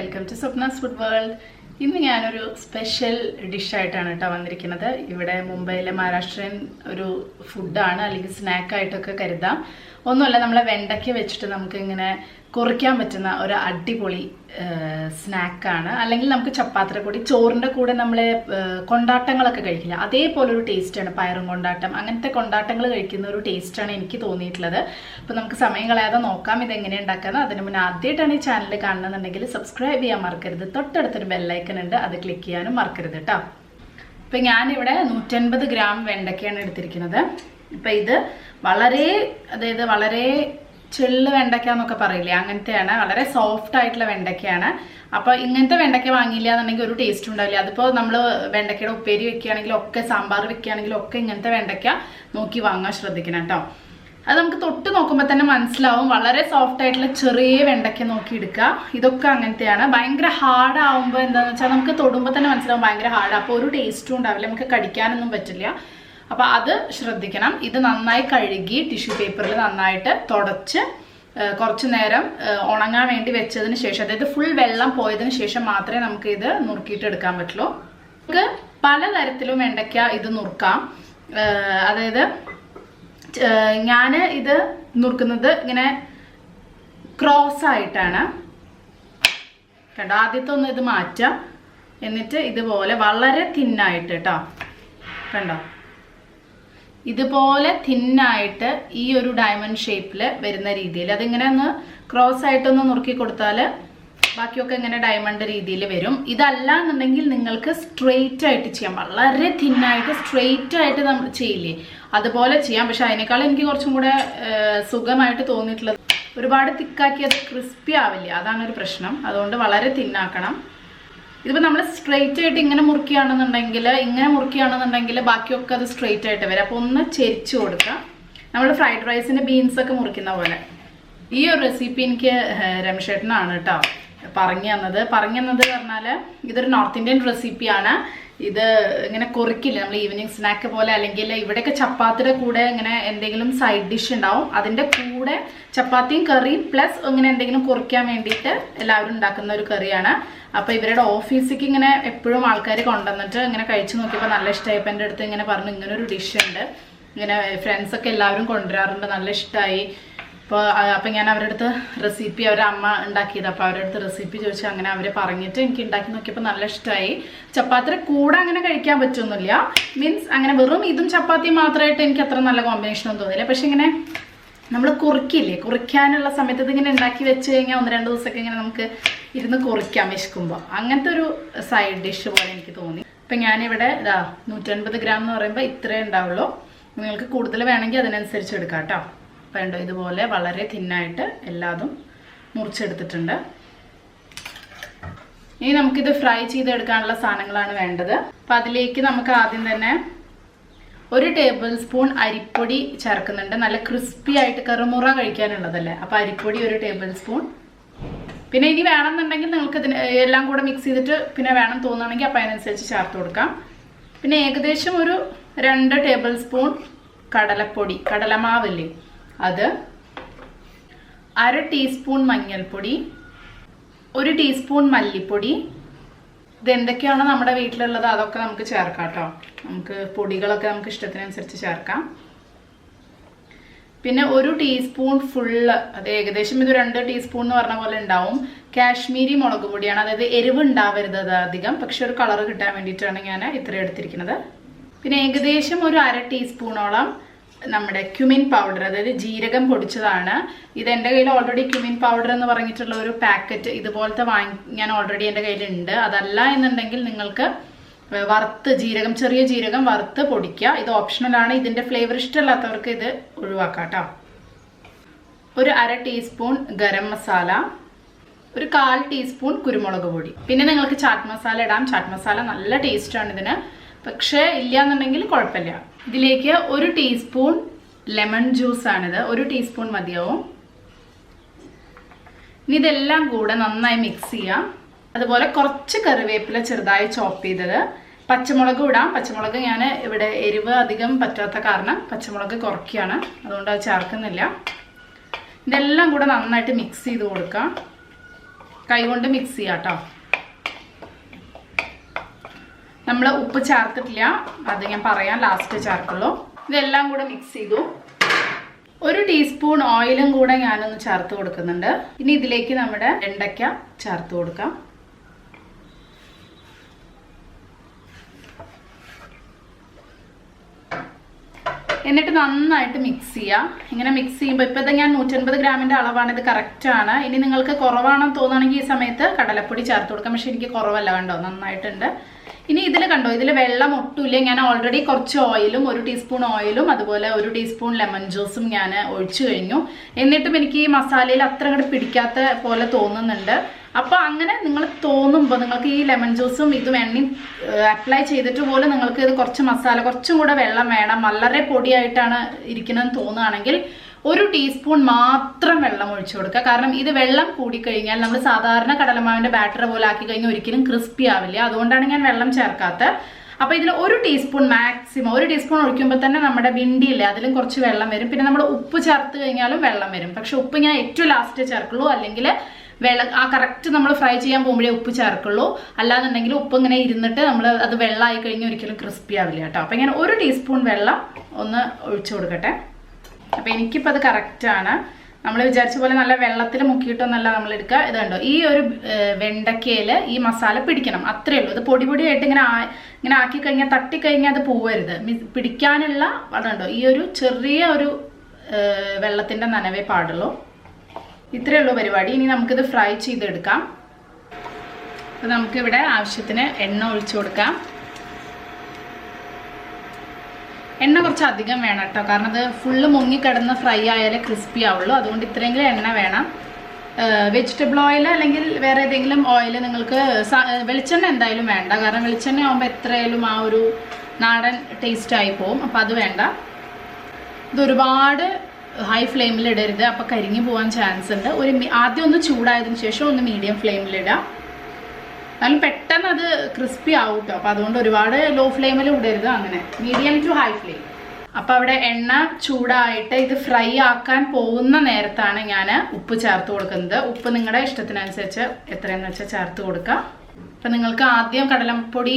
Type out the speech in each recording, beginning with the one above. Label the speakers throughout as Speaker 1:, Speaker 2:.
Speaker 1: Welcome to Swapna's food world ഇന്ന് ഞാനൊരു special ഡിഷായിട്ടാണ് കേട്ടോ വന്നിരിക്കുന്നത്. ഇവിടെ മുംബൈയിലെ മഹാരാഷ്ട്രൻ ഒരു ഫുഡാണ് അല്ലെങ്കിൽ സ്നാക്കായിട്ടൊക്കെ കരുതാം. ഒന്നുമല്ല നമ്മളെ വെണ്ടയ്ക്ക വെച്ചിട്ട് നമുക്ക് ഇങ്ങനെ കുറിക്കാൻ പറ്റുന്ന ഒരു അടിപൊളി സ്നാക്കാണ്. അല്ലെങ്കിൽ നമുക്ക് ചപ്പാത്തിയുടെ കൂടി ചോറിന്റെ കൂടെ നമ്മൾ കൊണ്ടാട്ടങ്ങളൊക്കെ കഴിക്കില്ല. അതേപോലെ ഒരു ടേസ്റ്റാണ് പയറും കൊണ്ടാട്ടം. അങ്ങനത്തെ കൊണ്ടാട്ടങ്ങൾ കഴിക്കുന്ന ഒരു ടേസ്റ്റാണ് എനിക്ക് തോന്നിയിട്ടുള്ളത്. അപ്പോൾ നമുക്ക് സമയം കളയാതെ നോക്കാം ഇതെങ്ങനെ ഉണ്ടാക്കുന്നത് അതിന് മുന്നേ ആദ്യമായിട്ടാണ് ഈ ചാനൽ കാണുന്നുണ്ടെങ്കിൽ സബ്സ്ക്രൈബ് ചെയ്യാൻ മറക്കരുത്. തൊട്ടടുത്തൊരു ബെല്ലൈക്കൺ ഉണ്ട് അത് ക്ലിക്ക് ചെയ്യാനും മറക്കരുത് കേട്ടോ അപ്പോൾ ഞാനിവിടെ നൂറ്റൻപത് ഗ്രാം വെണ്ടയ്ക്കയാണ് എടുത്തിരിക്കുന്നത്. ഇപ്പം ഇത് വളരെ അതായത് വളരെ ചെള്ള് വെണ്ടയ്ക്ക എന്നൊക്കെ പറയില്ലേ അങ്ങനത്തെയാണ്. വളരെ സോഫ്റ്റ് ആയിട്ടുള്ള വെണ്ടയ്ക്കയാണ്. അപ്പോൾ ഇങ്ങനത്തെ വെണ്ടയ്ക്ക വാങ്ങിയില്ല എന്നുണ്ടെങ്കിൽ ഒരു ടേസ്റ്റ് ഉണ്ടാവില്ല. അതിപ്പോൾ നമ്മൾ വെണ്ടയ്ക്കയുടെ ഉപ്പേരി വെക്കുകയാണെങ്കിലും ഒക്കെ സാമ്പാർ വെക്കുകയാണെങ്കിലും ഒക്കെ ഇങ്ങനത്തെ വെണ്ടയ്ക്ക നോക്കി വാങ്ങാൻ ശ്രദ്ധിക്കണം കേട്ടോ. അത് നമുക്ക് തൊട്ട് നോക്കുമ്പോൾ തന്നെ മനസ്സിലാവും. വളരെ സോഫ്റ്റ് ആയിട്ടുള്ള ചെറിയ വെണ്ടയ്ക്ക നോക്കി എടുക്കുക. ഇതൊക്കെ അങ്ങനത്തെയാണ്. ഭയങ്കര ഹാർഡ് ആവുമ്പോൾ എന്താണെന്ന് വെച്ചാൽ നമുക്ക് തൊടുമ്പോൾ തന്നെ മനസ്സിലാവും ഭയങ്കര ഹാർഡ് അപ്പോൾ ഒരു ടേസ്റ്റും ഉണ്ടാവില്ല. നമുക്ക് കടിക്കാനൊന്നും പറ്റില്ല. അപ്പോൾ അത് ശ്രദ്ധിക്കണം. ഇത് നന്നായി കഴുകി ടിഷ്യൂ പേപ്പറിൽ നന്നായിട്ട് തുടച്ച് കുറച്ചു നേരം ഉണങ്ങാൻ വേണ്ടി വെച്ചതിന് ശേഷം അതായത് ഫുൾ വെള്ളം പോയതിന് ശേഷം മാത്രമേ നമുക്ക് ഇത് നുറുക്കിയിട്ട് എടുക്കാൻ പറ്റുള്ളൂ. നമുക്ക് പലതരത്തിലും വെണ്ടയ്ക്ക ഇത് നുറുക്കാം. അതായത് ഞാൻ ഇത് നുറുക്കുന്നത് ഇങ്ങനെ ക്രോസ് ആയിട്ടാണ്. കണ്ടോ? ആദ്യത്തെ ഒന്ന് ഇത് മാറ്റാം. എന്നിട്ട് ഇതുപോലെ വളരെ തിന്നായിട്ട് കേട്ടോ കണ്ടോ? ഇതുപോലെ തിന്നായിട്ട് ഈ ഒരു ഡയമണ്ട് ഷേപ്പിൽ വരുന്ന രീതിയിൽ അതിങ്ങനെ ഒന്ന് ക്രോസ് ആയിട്ടൊന്ന് നുറുക്കി കൊടുത്താൽ ബാക്കിയൊക്കെ ഇങ്ങനെ ഡയമണ്ട് രീതിയിൽ വരും. ഇതല്ല എന്നുണ്ടെങ്കിൽ നിങ്ങൾക്ക് സ്ട്രെയിറ്റ് ആയിട്ട് ചെയ്യാം. വളരെ തിന്നായിട്ട് സ്ട്രെയിറ്റ് ആയിട്ട് നമ്മൾ ചെയ്യില്ലേ? അതുപോലെ ചെയ്യാം. പക്ഷെ അതിനേക്കാൾ എനിക്ക് കുറച്ചും കൂടെ സുഖമായിട്ട് തോന്നിയിട്ടുള്ളത് ഒരുപാട് തിക്കാക്കി അത് ക്രിസ്പി ആവില്ല? അതാണ് ഒരു പ്രശ്നം. അതുകൊണ്ട് വളരെ തിന്നാക്കണം ഇതിപ്പോൾ നമ്മൾ സ്ട്രെയിറ്റ് ആയിട്ട് ഇങ്ങനെ മുറുക്കുകയാണെന്നുണ്ടെങ്കിൽ ഇങ്ങനെ മുറുക്കുകയാണെന്നുണ്ടെങ്കിൽ ബാക്കിയൊക്കെ അത് സ്ട്രെയിറ്റ് ആയിട്ട് വരും. അപ്പോൾ ഒന്ന് ചെരിച്ചു കൊടുക്കാം. നമ്മൾ ഫ്രൈഡ് റൈസിന്റെ ബീൻസ് ഒക്കെ മുറിക്കുന്ന പോലെ. ഈ ഒരു റെസിപ്പി എനിക്ക് രമേശേട്ടനാണ് കേട്ടോ പറഞ്ഞു തന്നത്. പറഞ്ഞു തന്നത് പറഞ്ഞാൽ ഇതൊരു നോർത്ത് ഇന്ത്യൻ റെസിപ്പിയാണ് ഇത് ഇങ്ങനെ കുറിക്കില്ല? നമ്മൾ ഈവനിങ് സ്നാക്ക് പോലെ അല്ലെങ്കിൽ ഇവിടെയൊക്കെ ചപ്പാത്തിയുടെ കൂടെ ഇങ്ങനെ എന്തെങ്കിലും സൈഡ് ഡിഷ് ഉണ്ടാവും. അതിന്റെ കൂടെ ചപ്പാത്തിയും കറിയും പ്ലസ് ഇങ്ങനെ എന്തെങ്കിലും കുറിക്കാൻ വേണ്ടിയിട്ട് എല്ലാവരും ഉണ്ടാക്കുന്ന ഒരു കറിയാണ്. അപ്പോൾ ഇവരുടെ ഓഫീസിലേക്ക് ഇങ്ങനെ എപ്പോഴും ആൾക്കാർ കൊണ്ടുവന്നിട്ട് ഇങ്ങനെ കഴിച്ചു നോക്കിയപ്പോൾ നല്ല ഇഷ്ടമായപ്പോൾ എന്റെ അടുത്ത് ഇങ്ങനെ പറഞ്ഞു ഇങ്ങനെ ഒരു ഡിഷ് ഉണ്ട്. ഇങ്ങനെ ഫ്രണ്ട്സ് ഒക്കെ എല്ലാവരും കൊണ്ടുവരാറുണ്ട്. നല്ല ഇഷ്ടമായി അപ്പോൾ അപ്പം ഞാൻ അവരുടെ അടുത്ത് റെസിപ്പി അവരുടെ അമ്മ ഉണ്ടാക്കിയത്. അപ്പോൾ അവരുടെ അടുത്ത് റെസിപ്പി ചോദിച്ചു. അങ്ങനെ അവർ പറഞ്ഞിട്ട് എനിക്ക് ഉണ്ടാക്കി നോക്കിയപ്പോൾ നല്ല ഇഷ്ടമായി ചപ്പാത്തിയുടെ കൂടെ അങ്ങനെ കഴിക്കാൻ പറ്റുമെന്നില്ല മീൻസ് അങ്ങനെ വെറും ഇതും ചപ്പാത്തിയും മാത്രമായിട്ട് എനിക്ക് അത്ര നല്ല കോമ്പിനേഷൻ ഒന്നും തോന്നില്ല പക്ഷെ ഇങ്ങനെ നമ്മൾ കുറിക്കില്ലേ? കുറിക്കാനുള്ള സമയത്ത് ഇതിങ്ങനെ ഉണ്ടാക്കി വെച്ച് കഴിഞ്ഞാൽ ഒന്ന് രണ്ട് ദിവസമൊക്കെ ഇങ്ങനെ നമുക്ക് ഇരുന്ന് കുറിക്കാം വിശക്കുമ്പോൾ അങ്ങനത്തെ ഒരു സൈഡ് ഡിഷ് പോലെ എനിക്ക് തോന്നി. ഇപ്പം ഞാനിവിടെ ഇതാ നൂറ്റൻപത് ഗ്രാം എന്ന് പറയുമ്പോൾ ഇത്രേ ഉണ്ടാവുള്ളൂ. നിങ്ങൾക്ക് കൂടുതൽ വേണമെങ്കിൽ അതിനനുസരിച്ച് എടുക്കാം കേട്ടോ അപ്പം ഉണ്ടോ ഇതുപോലെ വളരെ തിന്നായിട്ട് എല്ലാതും മുറിച്ചെടുത്തിട്ടുണ്ട്. ഇനി നമുക്കിത് ഫ്രൈ ചെയ്തെടുക്കാനുള്ള സാധനങ്ങളാണ് വേണ്ടത്. അപ്പം അതിലേക്ക് നമുക്ക് ആദ്യം തന്നെ ഒരു ടേബിൾ സ്പൂൺ അരിപ്പൊടി ചേർക്കുന്നുണ്ട്. നല്ല ക്രിസ്പി ആയിട്ട് കറുമുറ കഴിക്കാനുള്ളതല്ലേ. അപ്പം അരിപ്പൊടി ഒരു ടേബിൾ സ്പൂൺ. പിന്നെ ഇനി വേണമെന്നുണ്ടെങ്കിൽ നിങ്ങൾക്ക് ഇതിന് എല്ലാം കൂടെ മിക്സ് ചെയ്തിട്ട് പിന്നെ വേണം തോന്നുകയാണെങ്കിൽ അപ്പം അതിനനുസരിച്ച് ചേർത്ത് കൊടുക്കാം. പിന്നെ ഏകദേശം ഒരു രണ്ട് ടേബിൾ സ്പൂൺ കടലപ്പൊടി കടലമാവില്ലേ. അത് അര ടീസ്പൂൺ മഞ്ഞൾപ്പൊടി ഒരു ടീസ്പൂൺ മല്ലിപ്പൊടി ഇതെന്തൊക്കെയാണോ നമ്മുടെ വീട്ടിലുള്ളത്? അതൊക്കെ നമുക്ക് ചേർക്കാം കേട്ടോ. നമുക്ക് പൊടികളൊക്കെ നമുക്ക് ഇഷ്ടത്തിനനുസരിച്ച് ചേർക്കാം. പിന്നെ ഒരു ടീസ്പൂൺ ഫുള്ള് അത് ഏകദേശം ഇത് രണ്ട് ടീസ്പൂൺ എന്ന് പറഞ്ഞ പോലെ ഉണ്ടാവും. കാശ്മീരി മുളക് പൊടിയാണ്. അതായത് എരിവ് ഉണ്ടാവരുത് അത് അധികം. പക്ഷെ ഒരു കളർ കിട്ടാൻ വേണ്ടിയിട്ടാണ് ഞാൻ ഇത്ര എടുത്തിരിക്കുന്നത്. പിന്നെ ഏകദേശം ഒരു അര ടീസ്പൂണോളം നമ്മുടെ ക്യുമിൻ പൗഡർ അതായത് ജീരകം പൊടിച്ചതാണ്. ഇത് എന്റെ കയ്യിൽ ഓൾറെഡി ക്യുമിൻ പൗഡർ എന്ന് പറഞ്ഞിട്ടുള്ള ഒരു പാക്കറ്റ് ഇതുപോലത്തെ വാങ്ങി ഞാൻ ഓൾറെഡി എന്റെ കയ്യിലുണ്ട്. അതല്ല എന്നുണ്ടെങ്കിൽ നിങ്ങൾക്ക് വറുത്ത് ജീരകം ചെറിയ ജീരകം വറുത്ത് പൊടിക്കുക. ഇത് ഓപ്ഷണലാണ് ഇതിന്റെ ഫ്ലേവർ ഇഷ്ടമല്ലാത്തവർക്ക് ഇത് ഒഴിവാക്കാം കേട്ടോ. ഒരു അര ടീസ്പൂൺ ഗരം മസാല ഒരു കാൽ ടീസ്പൂൺ കുരുമുളക് പൊടി. പിന്നെ നിങ്ങൾക്ക് ചാറ്റ് മസാല ഇടാം. ചാറ്റ് മസാല നല്ല ടേസ്റ്റാണ് ഇതിന്. പക്ഷേ ഇല്ല എന്നുണ്ടെങ്കിൽ കുഴപ്പമില്ല. ഇതിലേക്ക് ഒരു ടീസ്പൂൺ ലെമൺ ജ്യൂസ് ആണിത് ഒരു ടീസ്പൂൺ മതിയാവും. ഇനി ഇതെല്ലാം കൂടെ നന്നായി മിക്സ് ചെയ്യാം. അതുപോലെ കുറച്ച് കറിവേപ്പില ചെറുതായി ചോപ്പ് ചെയ്തത്. പച്ചമുളക് ഇടാം. പച്ചമുളക് ഞാൻ ഇവിടെ എരിവ് അധികം പറ്റാത്ത കാരണം പച്ചമുളക് കുറയ്ക്കുകയാണ്. അതുകൊണ്ട് അത് ചേർക്കുന്നില്ല. ഇതെല്ലാം കൂടെ നന്നായിട്ട് മിക്സ് ചെയ്ത് കൊടുക്കാം. കൈകൊണ്ട് മിക്സ് ചെയ്യാം കേട്ടോ നമ്മൾ ഉപ്പ് ചേർത്തിട്ടില്ല. അത് ഞാൻ പറയാം ലാസ്റ്റ് ചേർക്കുള്ളൂ. ഇതെല്ലാം കൂടെ മിക്സ് ചെയ്തു. ഒരു ടീസ്പൂൺ ഓയിലും കൂടെ ഞാനൊന്ന് ചേർത്ത് കൊടുക്കുന്നുണ്ട്. ഇനി ഇതിലേക്ക് നമ്മുടെ വെണ്ടയ്ക്ക ചേർത്ത് കൊടുക്കാം. എന്നിട്ട് നന്നായിട്ട് മിക്സ് ചെയ്യാം. ഇങ്ങനെ മിക്സ് ചെയ്യുമ്പോൾ ഇപ്പോൾ ഇത് ഞാൻ നൂറ്റൻപത് ഗ്രാമിന്റെ അളവാണ്. ഇത് കറക്റ്റാണ് ഇനി നിങ്ങൾക്ക് കുറവാണെന്ന് തോന്നുകയാണെങ്കിൽ ഈ സമയത്ത് കടലപ്പൊടി ചേർത്ത് കൊടുക്കാം. പക്ഷെ എനിക്ക് കുറവല്ല കണ്ടോ? നന്നായിട്ടുണ്ട്. ഇനി ഇതിൽ കണ്ടോ? ഇതിൽ വെള്ളം ഒട്ടുമില്ല ഞാൻ ഓൾറെഡി കുറച്ച് ഓയിലും ഒരു ടീസ്പൂൺ ഓയിലും അതുപോലെ ഒരു ടീസ്പൂൺ ലെമൺ ജ്യൂസും ഞാൻ ഒഴിച്ചു കഴിഞ്ഞു. എന്നിട്ടും എനിക്ക് ഈ മസാലയിൽ അത്ര അങ്ങോട്ട് പിടിക്കാത്ത പോലെ തോന്നുന്നുണ്ട്. അപ്പോൾ അങ്ങനെ നിങ്ങൾ തോന്നുമ്പോൾ നിങ്ങൾക്ക് ഈ ലെമൺ ജ്യൂസും ഇതും എണ്ണയും അപ്ലൈ ചെയ്തിട്ട് പോലും നിങ്ങൾക്ക് ഇത് കുറച്ച് മസാല കുറച്ചും കൂടെ വെള്ളം വേണം. വളരെ പൊടിയായിട്ടാണ് ഇരിക്കുന്നതെന്ന് തോന്നുകയാണെങ്കിൽ ഒരു ടീസ്പൂൺ മാത്രം വെള്ളം ഒഴിച്ചു കൊടുക്കുക. കാരണം ഇത് വെള്ളം കൂടിക്കഴിഞ്ഞാൽ നമ്മൾ സാധാരണ കടലമാവിന്റെ ബാറ്റർ പോലെ ആക്കി കഴിഞ്ഞാൽ ഒരിക്കലും ക്രിസ്പി ആവില്ല. അതുകൊണ്ടാണ് ഞാൻ വെള്ളം ചേർക്കാത്തത് അപ്പോൾ ഇതിൽ ഒരു ടീസ്പൂൺ മാക്സിമം ഒരു ടീസ്പൂൺ ഒഴിക്കുമ്പോൾ തന്നെ നമ്മുടെ ബിണ്ടിയില്ലേ അതിലും കുറച്ച് വെള്ളം വരും. പിന്നെ നമ്മൾ ഉപ്പ് ചേർത്ത് കഴിഞ്ഞാലും വെള്ളം വരും. പക്ഷെ ഉപ്പ് ഞാൻ ഏറ്റവും ലാസ്റ്റ് ചേർക്കുള്ളൂ. അല്ലെങ്കിൽ വെള്ളം ആ കറക്റ്റ് നമ്മൾ ഫ്രൈ ചെയ്യാൻ പോകുമ്പോഴേ ഉപ്പ് ചേർക്കുള്ളൂ. അല്ലാന്നുണ്ടെങ്കിൽ ഉപ്പ് ഇങ്ങനെ ഇരുന്നിട്ട് നമ്മൾ അത് വെള്ളമായി കഴിഞ്ഞാൽ ഒരിക്കലും ക്രിസ്പി ആവില്ല കേട്ടോ. അപ്പം ഇങ്ങനെ ഒരു ടീസ്പൂൺ വെള്ളം ഒന്ന് ഒഴിച്ചു കൊടുക്കട്ടെ. അപ്പം എനിക്കിപ്പോൾ അത് കറക്റ്റാണ് നമ്മൾ വിചാരിച്ച പോലെ നല്ല വെള്ളത്തിൽ മുക്കിയിട്ടൊന്നല്ല നമ്മൾ എടുക്കുക ഇത് കണ്ടോ? ഈ ഒരു വെണ്ടക്കയിൽ ഈ മസാല പിടിക്കണം. അത്രേ ഉള്ളൂ. ഇത് പൊടി പൊടിയായിട്ട് ഇങ്ങനെ ഇങ്ങനെ ആക്കി കഴിഞ്ഞാൽ തട്ടിക്കഴിഞ്ഞാൽ അത് പോവരുത്. പിടിക്കാനുള്ള അതുണ്ടോ ഈ ഒരു ചെറിയ ഒരു വെള്ളത്തിന്റെ നനവേ പാടുള്ളൂ. ഇത്രയേ ഉള്ളൂ പരിപാടി. ഇനി നമുക്കിത് ഫ്രൈ ചെയ്തെടുക്കാം. അപ്പോൾ നമുക്കിവിടെ ആവശ്യത്തിന് എണ്ണ ഒഴിച്ചു കൊടുക്കാം. എണ്ണ കുറച്ച് അധികം വേണം കേട്ടോ. കാരണം അത് ഫുള്ള് മുങ്ങിക്കിടന്ന് ഫ്രൈ ആയാലേ ക്രിസ്പി ആവുള്ളൂ. അതുകൊണ്ട് ഇത്രയെങ്കിലും എണ്ണ വേണം. വെജിറ്റബിൾ ഓയിൽ അല്ലെങ്കിൽ വേറെ ഏതെങ്കിലും ഓയിൽ നിങ്ങൾക്ക് വെളിച്ചെണ്ണ എന്തായാലും വേണ്ട. കാരണം വെളിച്ചെണ്ണ ആകുമ്പോൾ എത്രയായാലും ആ ഒരു നാടൻ ടേസ്റ്റ് ആയി പോവും. അപ്പോൾ അത് വേണ്ട. ഇത് ഒരുപാട് ഹൈ ഫ്ലെയിമിൽ ഇടരുത്. അപ്പോൾ കരിഞ്ഞു പോകാൻ ചാൻസ് ഉണ്ട്. ഒരു ആദ്യം ഒന്ന് ചൂടായതിനു ശേഷം ഒന്ന് മീഡിയം ഫ്ലെയിമിലിടാം എന്നാലും പെട്ടെന്ന് അത് ക്രിസ്പി ആവും കേട്ടോ അപ്പോൾ അതുകൊണ്ട് ഒരുപാട് ലോ ഫ്ലെയിമിൽ ഇടരുത് അങ്ങനെ. മീഡിയം ടു ഹൈ ഫ്ലെയിം അപ്പോൾ അവിടെ എണ്ണ ചൂടായിട്ട് ഇത് ഫ്രൈ ആക്കാൻ പോകുന്ന നേരത്താണ് ഞാൻ ഉപ്പ് ചേർത്ത് കൊടുക്കുന്നത്. ഉപ്പ് നിങ്ങളുടെ ഇഷ്ടത്തിനനുസരിച്ച് എത്രയെന്ന് വെച്ചാൽ ചേർത്ത് കൊടുക്കുക അപ്പം നിങ്ങൾക്ക് ആദ്യം കടലപ്പൊടി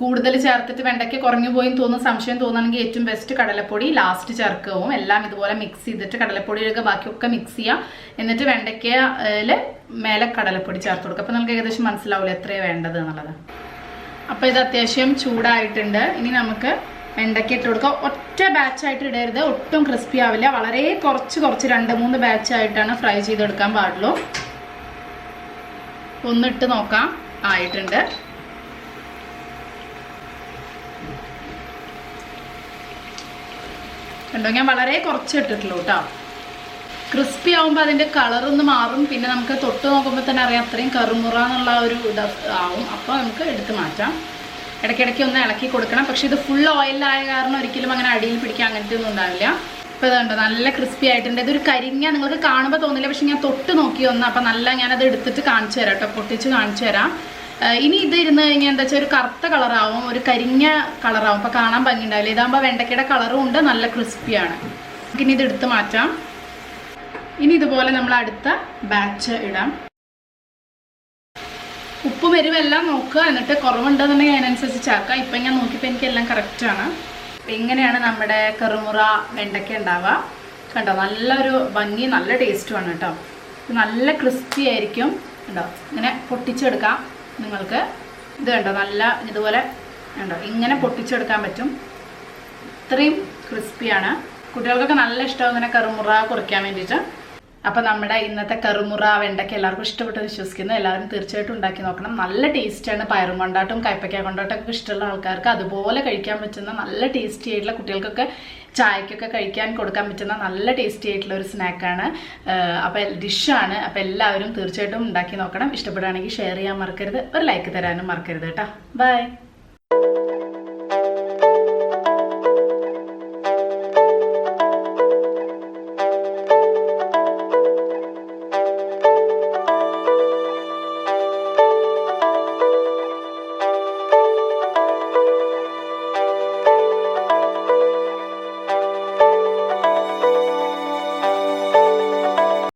Speaker 1: കൂടുതൽ ചേർത്തിട്ട് വെണ്ടയ്ക്ക് കുറഞ്ഞു പോയി തോന്നുന്ന സംശയം തോന്നുകയാണെങ്കിൽ ഏറ്റവും ബെസ്റ്റ് കടലപ്പൊടി ലാസ്റ്റ് ചേർക്കുകയും എല്ലാം ഇതുപോലെ മിക്സ് ചെയ്തിട്ട് കടലപ്പൊടിയിലൊക്കെ ബാക്കിയൊക്കെ മിക്സ് ചെയ്യുക എന്നിട്ട് വെണ്ടയ്ക്കയിൽ മേലെ കടലപ്പൊടി ചേർത്ത് കൊടുക്കുക. അപ്പം നമുക്ക് ഏകദേശം മനസ്സിലാവില്ല എത്രയാണ് വേണ്ടത് എന്നുള്ളത്. അപ്പോൾ ഇത് അത്യാവശ്യം ചൂടായിട്ടുണ്ട്. ഇനി നമുക്ക് വെണ്ടയ്ക്ക ഇട്ട് കൊടുക്കുക ഒറ്റ ബാച്ചായിട്ട് ഇടരുത്. ഒട്ടും ക്രിസ്പി ആവില്ല. വളരെ കുറച്ച് കുറച്ച് രണ്ട് മൂന്ന് ബാച്ചായിട്ടാണ് ഫ്രൈ ചെയ്തെടുക്കാൻ പാടുള്ളൂ. ഒന്നിട്ട് നോക്കാം. ആയിട്ടുണ്ട്. കണ്ടോ ഞാൻ വളരെ കുറച്ച് ഇട്ടിട്ടുള്ളൂ കേട്ടോ ക്രിസ്പി ആവുമ്പോൾ അതിന്റെ കളറൊന്ന് മാറും. പിന്നെ നമുക്ക് തൊട്ട് നോക്കുമ്പോൾ തന്നെ അറിയാം അത്രയും കറുമുറ എന്നുള്ള ഒരു ഇത് ആവും. അപ്പോൾ നമുക്ക് എടുത്ത് മാറ്റാം. ഇടയ്ക്കിടയ്ക്ക് ഒന്ന് ഇളക്കി കൊടുക്കണം. പക്ഷേ ഇത് ഫുൾ ഓയിലായ കാരണം ഒരിക്കലും അങ്ങനെ അടിയിൽ പിടിക്കാൻ അങ്ങനത്തെ ഒന്നും ഉണ്ടാവില്ല. ഇപ്പോൾ ഇതുണ്ട് നല്ല ക്രിസ്പി ആയിട്ടുണ്ട്. ഇതൊരു കരിങ്ങ നിങ്ങൾക്ക് കാണുമ്പോൾ തോന്നില്ല പക്ഷെ ഞാൻ തൊട്ട് നോക്കി ഒന്ന്. അപ്പം നല്ല ഞാനത് എടുത്തിട്ട് കാണിച്ചു തരാം കേട്ടോ പൊട്ടിച്ച് കാണിച്ചു തരാം. ഇനി ഇത് ഇരുന്ന് കഴിഞ്ഞാൽ എന്താ വെച്ചാൽ ഒരു കറുത്ത കളറാവും ഒരു കരിഞ്ഞ കളറാവും. അപ്പോൾ കാണാൻ ഭംഗി ഉണ്ടാവില്ല ഇതാകുമ്പോൾ വെണ്ടയ്ക്കയുടെ കളറും ഉണ്ട് നല്ല ക്രിസ്പിയാണ് ഇനി ഇത് എടുത്ത് മാറ്റാം. ഇനി ഇതുപോലെ നമ്മൾ അടുത്ത ബാച്ച് ഇടാം. ഉപ്പും എരിവെല്ലാം നോക്കുക. എന്നിട്ട് കുറവുണ്ടെന്നുണ്ടെങ്കിൽ അതിനനുസരിച്ച് ചേർക്കാം. ഇപ്പം ഞാൻ നോക്കിയപ്പോൾ എനിക്കെല്ലാം കറക്റ്റാണ് അപ്പം ഇങ്ങനെയാണ് നമ്മുടെ കറുമുറ വെണ്ടയ്ക്ക ഉണ്ടാവുക. കണ്ടോ നല്ലൊരു ഭംഗി നല്ല ടേസ്റ്റുമാണ് കേട്ടോ. നല്ല ക്രിസ്പി ആയിരിക്കും. കണ്ടോ ഇങ്ങനെ പൊട്ടിച്ചെടുക്കാം നിങ്ങൾക്ക്. ഇത് കണ്ടോ നല്ല ഇതുപോലെ കണ്ടോ ഇങ്ങനെ പൊട്ടിച്ചെടുക്കാൻ പറ്റും. ഇത്രയും ക്രിസ്പിയാണ് കുട്ടികൾക്കൊക്കെ നല്ല ഇഷ്ടം ഇങ്ങനെ കറുമുറ കുറയ്ക്കാൻ വേണ്ടിയിട്ട്. അപ്പം നമ്മുടെ ഇന്നത്തെ കറുമുറ വെണ്ടയ്ക്ക എല്ലാവർക്കും ഇഷ്ടപ്പെട്ട് വിശ്വസിക്കുന്നു. എല്ലാവരും തീർച്ചയായിട്ടും ഉണ്ടാക്കി നോക്കണം. നല്ല ടേസ്റ്റാണ് പയറും കൊണ്ടാട്ടും കയ്പ്പയ്ക്ക കൊണ്ടാട്ടമൊക്കെ ഇഷ്ടമുള്ള ആൾക്കാർക്ക് അതുപോലെ കഴിക്കാൻ പറ്റുന്ന നല്ല ടേസ്റ്റി ആയിട്ടുള്ള കുട്ടികൾക്കൊക്കെ ചായക്കൊക്കെ കഴിക്കാൻ കൊടുക്കാൻ പറ്റുന്ന നല്ല ടേസ്റ്റി ആയിട്ടുള്ള ഒരു സ്നാക്കാണ് അപ്പോൾ ഡിഷാണ് അപ്പോൾ എല്ലാവരും തീർച്ചയായിട്ടും ഉണ്ടാക്കി നോക്കണം. ഇഷ്ടപ്പെടുകയാണെങ്കിൽ ഷെയർ ചെയ്യാൻ മറക്കരുത്. ഒരു ലൈക്ക് തരാനും മറക്കരുത് കേട്ടോ. ബൈ